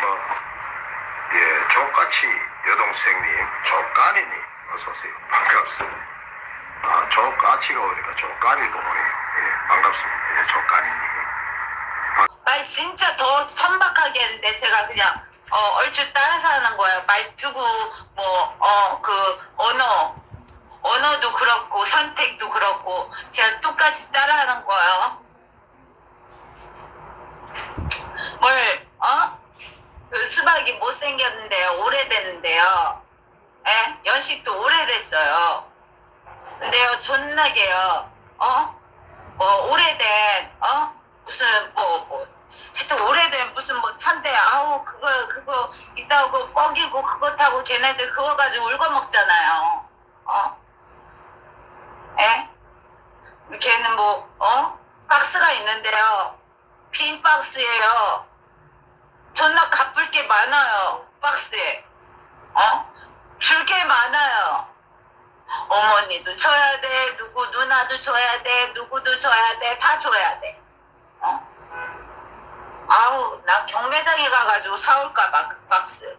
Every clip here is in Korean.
뭐, 예, 조까치 여동생님, 조까니님, 어서오세요. 반갑습니다. 아, 조까치가 오니까 조까니도 오네요. 예, 반갑습니다. 예, 조까니님. 말 진짜 더 천박하게 했는데 제가 그냥 어, 얼추 따라서 하는 거예요. 말투고 뭐 어 그 언어 언어도 그렇고 선택도 그렇고 제가 똑같이 따라하는 거예요. 뭘 어? 그 수박이 못생겼는데요. 오래됐는데요. 예? 연식도 오래됐어요. 근데요, 존나게요. 어? 뭐 오래된 어 무슨 뭐, 뭐 하여튼 오래된 무슨 뭐 차인데 아우 그거 그거 있다고 뻐기고 그거 타고 걔네들 그거 가지고 울고 먹잖아요 어 에? 걔는 뭐 어? 박스가 있는데요 빈 박스예요 존나 갚을 게 많아요 박스에 어? 줄 게 많아요 어머니도 줘야 돼, 누구 누나도 줘야 돼, 누구도 줘야 돼, 다 줘야 돼. 어? 아우, 나 경매장에 가가지고 사올까 봐 그 박스.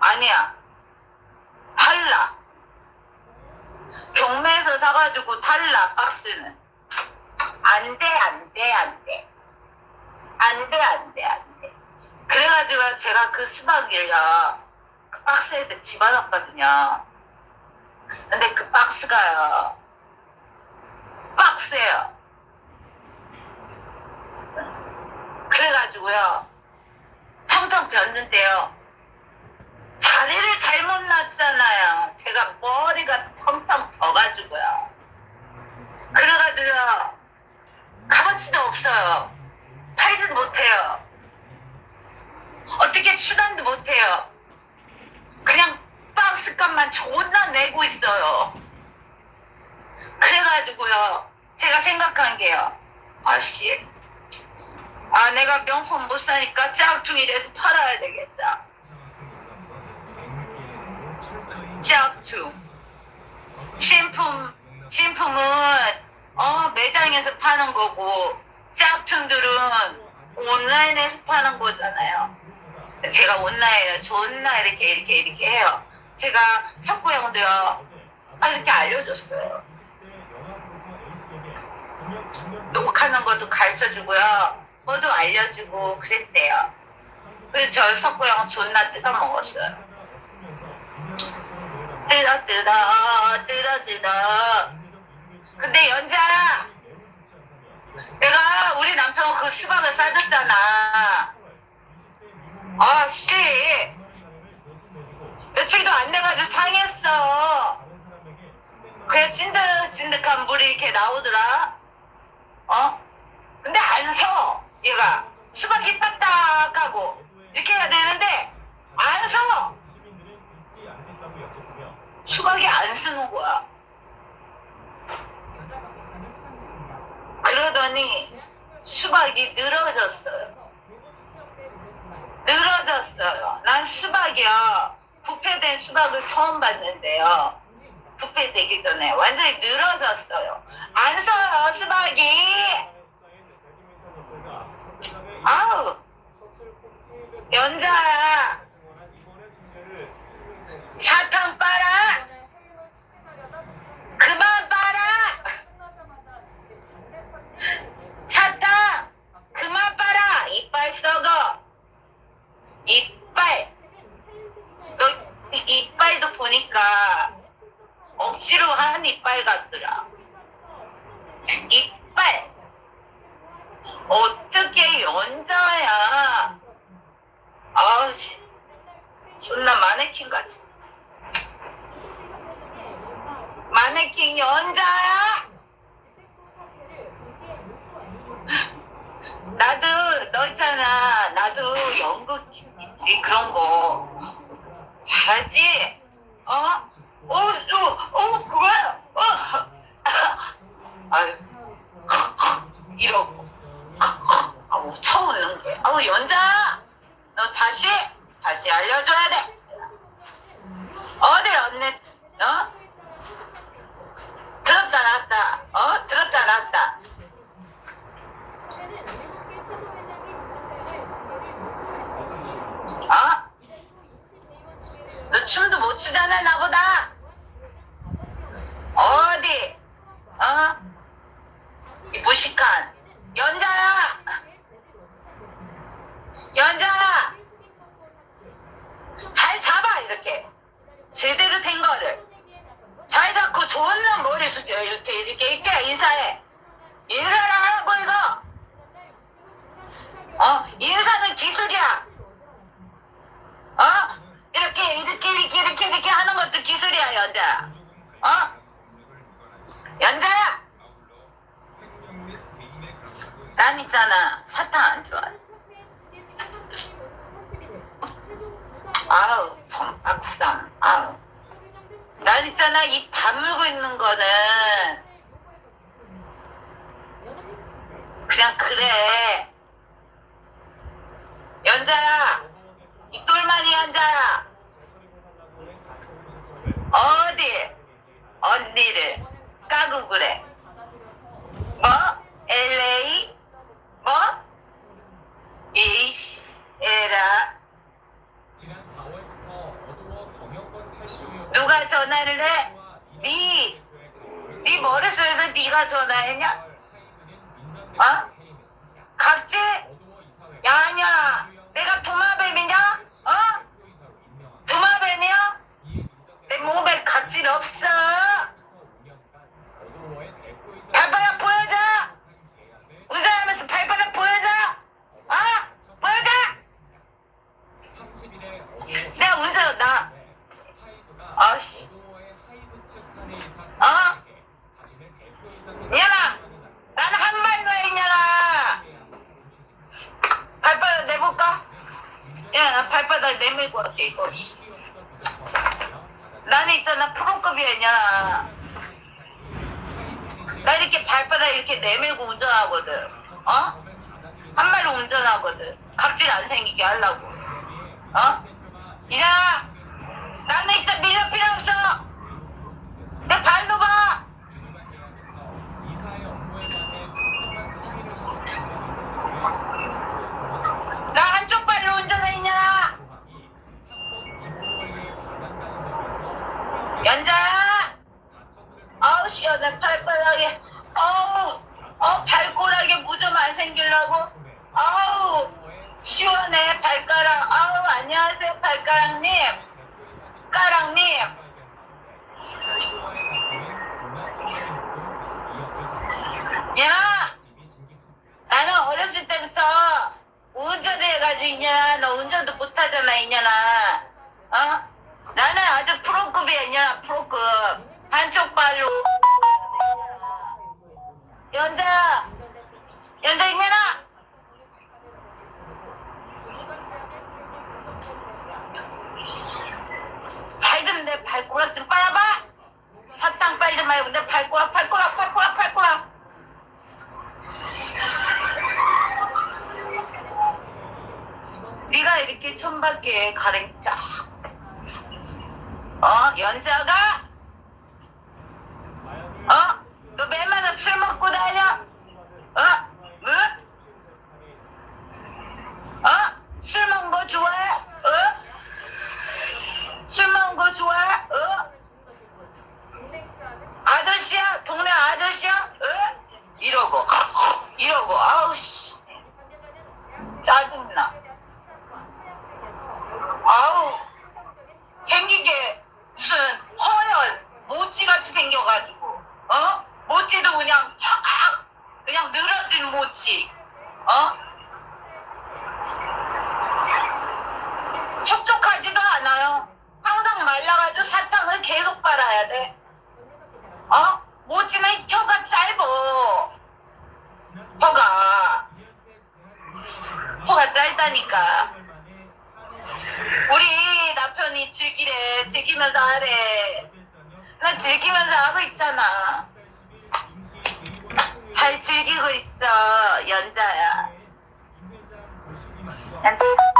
아니야. 달라. 경매에서 사가지고 달라, 박스는. 안 돼, 안 돼, 안 돼. 안 돼, 안 돼, 안 돼. 그래가지고 제가 그 수박을요, 그 박스에다 집어넣었거든요. 근데 그 박스가요. 박스예요. 그래가지고요. 텅텅 비었는데요. 자리를 잘못 놨잖아요. 제가 텅텅 벼가지고요. 그래가지고요. 값어치도 없어요. 팔지도 못해요. 어떻게 추단도 못해요. 그냥 박스값만 존나 내고 있어요. 그래가지고요, 제가 생각한 게요, 아씨, 아, 내가 명품 못 사니까 짝퉁이라도 팔아야 되겠다. 짝퉁. 신품, 신품은, 어, 매장에서 파는 거고, 짝퉁들은 온라인에서 파는 거잖아요. 제가 온라인에 존나 이렇게, 이렇게, 이렇게 해요. 제가 석구 형도요, 아, 이렇게 알려줬어요. 녹화하는 것도 가르쳐 주고요. 뭐도 알려주고 그랬대요. 그래서 저 석구 형 존나 뜯어 먹었어요. 뜯어 뜯어 뜯어 뜯어. 근데 연자, 내가 우리 남편 그 수박을 싸줬잖아. 아 씨, 며칠도 안 돼가지고 상했어. 그래 찐득찐득한 물이 이렇게 나오더라. 어? 근데 안 서. 얘가 수박이 딱딱하고 이렇게 해야 되는데 안 서. 수박이 안 쓰는 거야. 그러더니 수박이 늘어졌어요. 늘어졌어요. 난 수박이요. 부패된 수박을 처음 봤는데요. 부패 되기 전에 완전히 늘어졌어요. 안 서요, 수박이. 아우, 연자야. 사탕 빨아. 그만 빨아. 사탕. 그만 빨아. 이빨 썩어. 이빨. 너 이- 이빨도 보니까 억지로 한 이빨 같더라. 이빨. 어떻게 연자야. 아우 씨. 존나 마네킹 같이. 마네킹 연자야? 나도, 너 있잖아. 나도 연극 있지. 그런 거. 잘하지? 어, 어, 그거야. 어. 아유, 이러고. 아, 뭐 처음 웃는 게. 아우, 연자! 너 다시, 다시 알려줘야 돼. 어디 언니, 어? 들었다 놨다. 어? 들었다 놨다. 어? 고추잖아 나보다 어디 어? 이 무식한 연자야 연자야 잘 잡아 이렇게 제대로 된 거를 잘 잡고 좋은 놈 머리 숙여 이렇게 이렇게 이렇게 인사해 인사를 하라고 이거 어 인사는 기술이야 어 이렇게 이렇게 이렇게 이렇게 이렇게 하는 것도 기술이야 연자. 어? 연자야! 난 있잖아. 사탕 안 좋아해. 아우 성악상. 아우. 난 있잖아. 입 다물고 있는 거는. 그냥 그래. 연자야. 이 똘마니 연자야 어디 언니를 까고 그래 뭐? LA? 뭐? 이씨 에라 지난 4월부터 어두워 경영권 탈출 의혹 누가 전화를 해? 네, 네 머릿속에서 네가 전화했냐? 어? 각지? 야냐 내가 도마뱀이냐? 어? 도마뱀이야? 내 몸에 각질 없어 발바닥 보여줘 운전하면서 발바닥 보여줘 어? 보여줘 30일에 내가 운전 나 아씨. 어? 이년아 나는 한 말로 해 이년아 발바닥 내볼까? 야 내밀고 할게 이거. 나는 있잖아 프로급이야 이년아 나 이렇게 발바닥 이렇게 내밀고 운전하거든. 어? 한 말로 운전하거든. 각질 안 생기게 하려고. 어? 이년아 나는 진짜 밀려 필요 없어 내 발로 봐 나 한쪽 발로 운전해 이년아 연자야 아우 시원해 발바닥에 아우 어 발꼬락에 무좀 안 생기려고? 아우 시원해 발가락. 아우 안녕하세요 발가락님. 가락님. 야 나는 어렸을 때부터 운전을 해가지고 이년아 너 운전도 못하잖아 이년아. 어? 나는 아주 프로급이야 이년아 프로급. 한쪽 발로. 연자 연자 이년아 잘좀내 발꼬락 좀 빨아봐. 사탕 빨지 말고 내 발꼬락 발꼬락 발꼬락 발꼬락. 네가 이렇게 촌밖에 가랭자 어 연자가 어? 너 맨마다 술 먹고 다녀? 어? 응? 어? 술 먹은 거 좋아해? 어? 술 먹은 거 좋아해? 어? 아저씨야? 동네 아저씨야? 어? 이러고 이러고 아우씨 짜증나 아우 생기게 무슨 허연 모찌같이 생겨가지고 어? 모찌도 그냥 촥 늘어진 모찌 어? 촉촉하지도 않아요. 항상 말라가지고 사탕을 계속 빨아야 돼. 어? 모찌는 혀가 짧어. 혀가. 혀가 짧다니까. 우리 남편이 즐기래 즐기면서 하래. 나 즐기면서 하고 있잖아 잘 즐기고 있어 연자야 연자